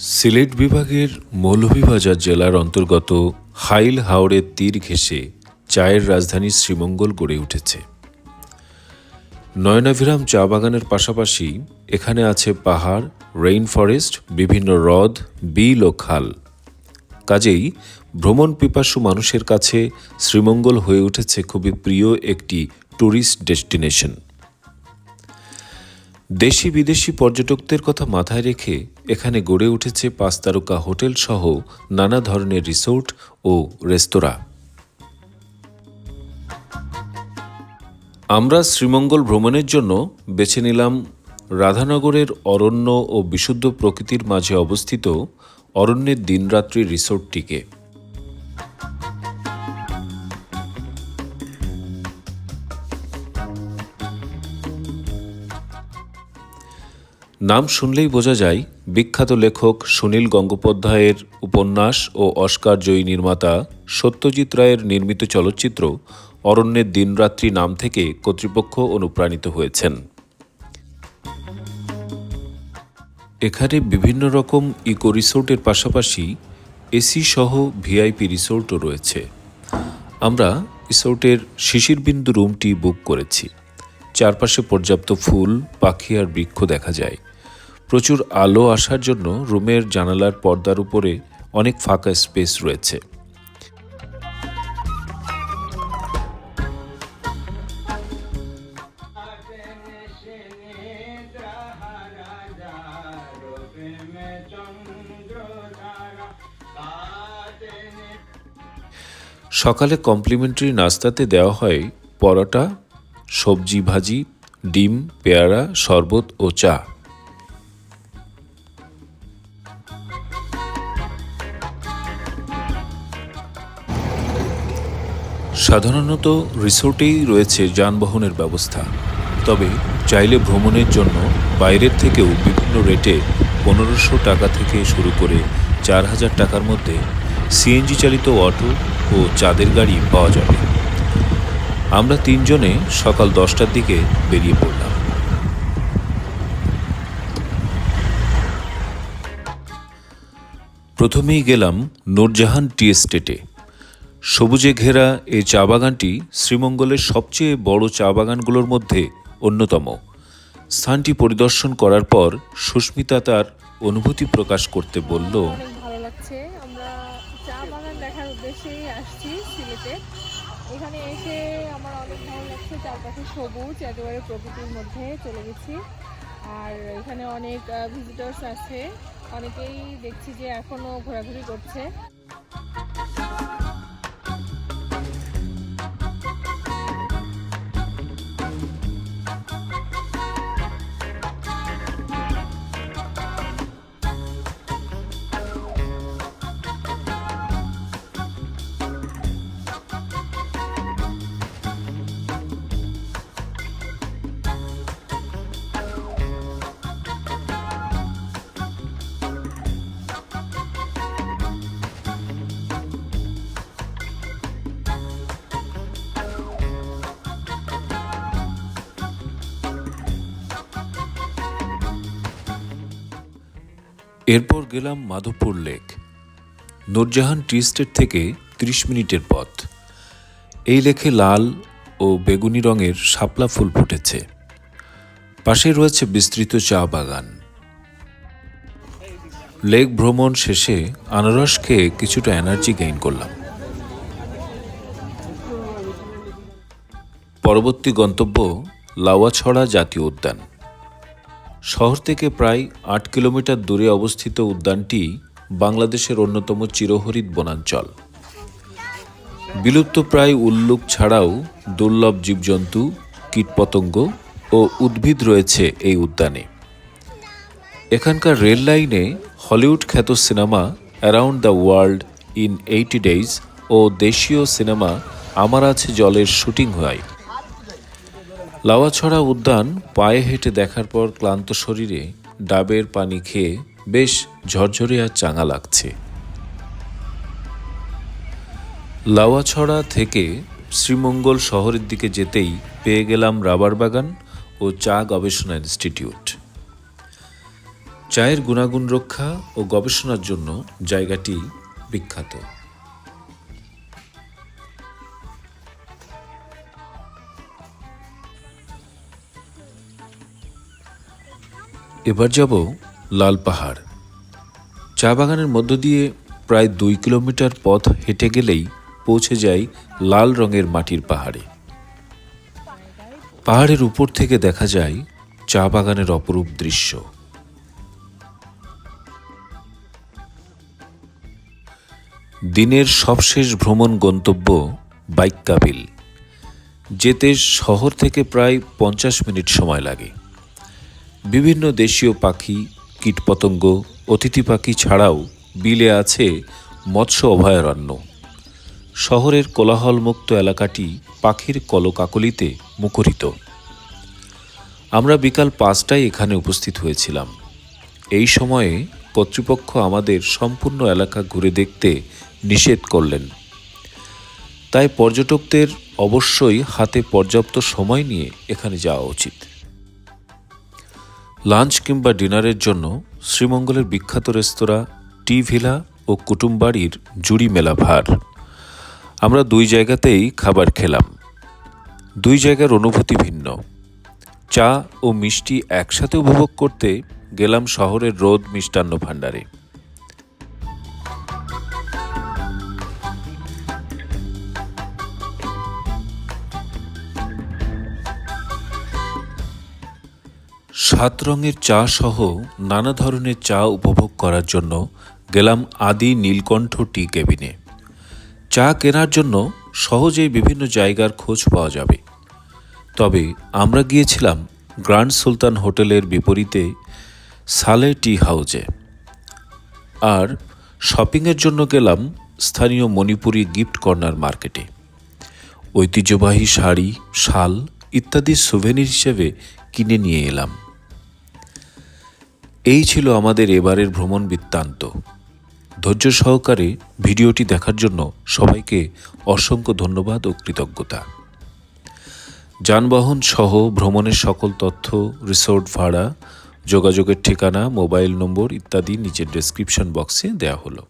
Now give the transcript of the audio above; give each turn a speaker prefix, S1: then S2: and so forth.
S1: সিলেট বিভাগের মৌলভীবাজার জেলার অন্তর্গত হাইল হাওড়ের তীর ঘেঁষে চায়ের রাজধানী শ্রীমঙ্গল গড়ে উঠেছে। নয়নাভিরাম চা বাগানের পাশাপাশি এখানে আছে পাহাড় রেইন ফরেস্ট বিভিন্ন হ্রদ, বিল ও খাল। কাজেই ভ্রমণ পিপাসু মানুষের কাছে শ্রীমঙ্গল হয়ে উঠেছে খুবই প্রিয় একটি ট্যুরিস্ট ডেস্টিনেশন দেশি বিদেশি পর্যটকদের কথা মাথায় রেখে এখানে গড়ে উঠেছে পাঁচ তারকা হোটেল সহ নানা ধরনের রিসোর্ট ও রেস্তোরাঁ। আমরা শ্রীমঙ্গল ভ্রমণের জন্য বেছে নিলাম রাধানগরের অরণ্য ও বিশুদ্ধ প্রকৃতির মাঝে অবস্থিত অরণ্যের দিনরাত্রি রিসোর্টটিকে। নাম শুনলেই বোঝা যায়, বিখ্যাত লেখক সুনীল গঙ্গোপাধ্যায়ের উপন্যাস ও অস্কার জয়ী নির্মাতা সত্যজিৎ রায়ের নির্মিত চলচ্চিত্র অরণ্যের দিনরাত্রি নাম থেকে কর্তৃপক্ষ অনুপ্রাণিত হয়েছেন। এখানে বিভিন্ন রকম ইকো রিসোর্টের পাশাপাশি এসি সহ ভিআইপি রিসোর্টও রয়েছে। আমরা রিসোর্টের শিশিরবিন্দু রুমটি বুক করেছি। চারপাশে পর্যাপ্ত ফুল, পাখি আর বৃক্ষ দেখা যায়। প্রচুর আলো আসার জন্য রুমের জানালার পর্দার উপরে অনেক ফাঁকা স্পেস রয়েছে। সকালে কমপ্লিমেন্টারি নাস্তাতে দেওয়া হয় পরোটা, সবজি ভাজি, ডিম, পেয়ারা, শরবত ও চা। সাধারণত রিসোর্টেই রয়েছে যানবাহনের ব্যবস্থা। তবে চাইলে ভ্রমণের জন্য বাইরের থেকেও বিভিন্ন রেটে পনেরোশো টাকা থেকে শুরু করে চার হাজার টাকার মধ্যে সিএনজি চালিত অটো ও চাঁদের গাড়ি পাওয়া যাবে। আমরা তিনজনে সকাল দশটার দিকে বেরিয়ে পড়লাম। প্রথমেই গেলাম নূরজাহান টি এস্টেটে। সবুজে ঘেরা এই চা বাগানটি শ্রীমঙ্গলের সবচেয়ে বড় চা বাগানগুলোর মধ্যে অন্যতম। স্থানটি পরিদর্শন করার পর সুস্মিতা তার অনুভূতি প্রকাশ করতে বলল,
S2: আমরা এখানে এসে আমার অনেক ভালো লাগছে। চারপাশে সবুজ, একেবারে প্রকৃতির মধ্যে চলে গেছি। আর এখানে অনেক আছে। অনেকেই দেখছি যে এখনও ঘোরাঘুরি করছে।
S1: এরপর গেলাম Madhabpur lake. Nurjahan tea estate থেকে ৩০ মিনিটের পথ। এই লেকে লাল ও বেগুনি রঙের শাপলা ফুল ফুটেছে। পাশে রয়েছে বিস্তৃত চা বাগান। লেক ভ্রমণ শেষে আনারস খেয়ে কিছুটা এনার্জি গেইন করলাম। পরবর্তী গন্তব্য লাওয়াছড়া জাতীয় উদ্যান। শহর থেকে প্রায় আট কিলোমিটার দূরে অবস্থিত উদ্যানটি বাংলাদেশের অন্যতম চিরহরিত বনাঞ্চল। বিলুপ্তপ্রায় উল্লুক ছাড়াও দুর্লভ জীবজন্তু, কীটপতঙ্গ ও উদ্ভিদ রয়েছে এই উদ্যানে। এখানকার রেল লাইনে হলিউড খ্যাত cinema around the world in eighty days ও দেশীয় সিনেমা আমার আছে জলের শুটিং হয় লাওয়াছড়া উদ্যান পায়ে হেঁটে দেখার পর ক্লান্ত শরীরে ডাবের পানি খেয়ে বেশ ঝরঝরে আর চাঙা লাগছে। লাওয়াছড়া থেকে শ্রীমঙ্গল শহরের দিকে যেতেই পেয়ে গেলাম রাবার বাগান ও চা গবেষণা ইনস্টিটিউট। চায়ের গুণাগুণ রক্ষা ও গবেষণার জন্য জায়গাটি বিখ্যাত। এবার যাব লাল পাহাড়। চা বাগানের মধ্য দিয়ে প্রায় দুই কিলোমিটার পথ হেঁটে গেলেই পৌঁছে যাই লাল রঙের মাটির পাহাড়ে। পাহাড়ের উপর থেকে দেখা যায় চা বাগানের অপরূপ দৃশ্য। দিনের সবশেষ ভ্রমণ গন্তব্য বাইক কাবিল যেতে শহর থেকে প্রায় পঞ্চাশ মিনিট সময় লাগে। বিভিন্ন দেশীয় পাখি, কীটপতঙ্গ, অতিথি পাখি ছাড়াও বিলে আছে মৎস্য অভয়ারণ্য। শহরের কোলাহলমুক্ত এলাকাটি পাখির কলকাকলিতে মুখরিত। আমরা বিকাল পাঁচটায় এখানে উপস্থিত হয়েছিলাম। এই সময়ে কর্তৃপক্ষ আমাদের সম্পূর্ণ এলাকা ঘুরে দেখতে নিষেধ করলেন। তাই পর্যটকদের অবশ্যই হাতে পর্যাপ্ত সময় নিয়ে এখানে যাওয়া উচিত। লাঞ্চ কিংবা ডিনারের জন্য শ্রীমঙ্গলের বিখ্যাত রেস্তোরাঁ, টি ভিলা ও কুটুমবাড়ির জুড়ি মেলা ভার আমরা দুই জায়গাতেই খাবার খেলাম। দুই জায়গার অনুভূতি ভিন্ন। চা ও মিষ্টি একসাথে উপভোগ করতে গেলাম শহরের রোদ মিষ্টান্ন ভাণ্ডারে। সাত রঙের চা সহ নানা ধরনের চা উপভোগ করার জন্য গেলাম আদি নীলকণ্ঠ টি কেবিনে। চা কেনার জন্য সহজেই বিভিন্ন জায়গার খোঁজ পাওয়া যাবে। তবে আমরা গিয়েছিলাম গ্র্যান্ড সুলতান হোটেলের বিপরীতে সালে টি হাউজে। আর শপিংয়ের জন্য গেলাম স্থানীয় মণিপুরি গিফট কর্নার মার্কেটে। ঐতিহ্যবাহী শাড়ি, শাল ইত্যাদি সুভেনির হিসেবে কিনে নিয়ে এলাম। এই ছিল আমাদের এবারের ভ্রমণ বৃত্তান্ত। ধৈর্য সহকারে ভিডিওটি দেখার জন্য সবাইকে অসংখ্য ধন্যবাদ ও কৃতজ্ঞতা। যানবাহন সহ ভ্রমণের সকল তথ্য, রিসোর্ট ভাড়া, যোগাযোগের ঠিকানা, মোবাইল নম্বর ইত্যাদি নিচের ডেসক্রিপশন বক্সে দেওয়া হলো।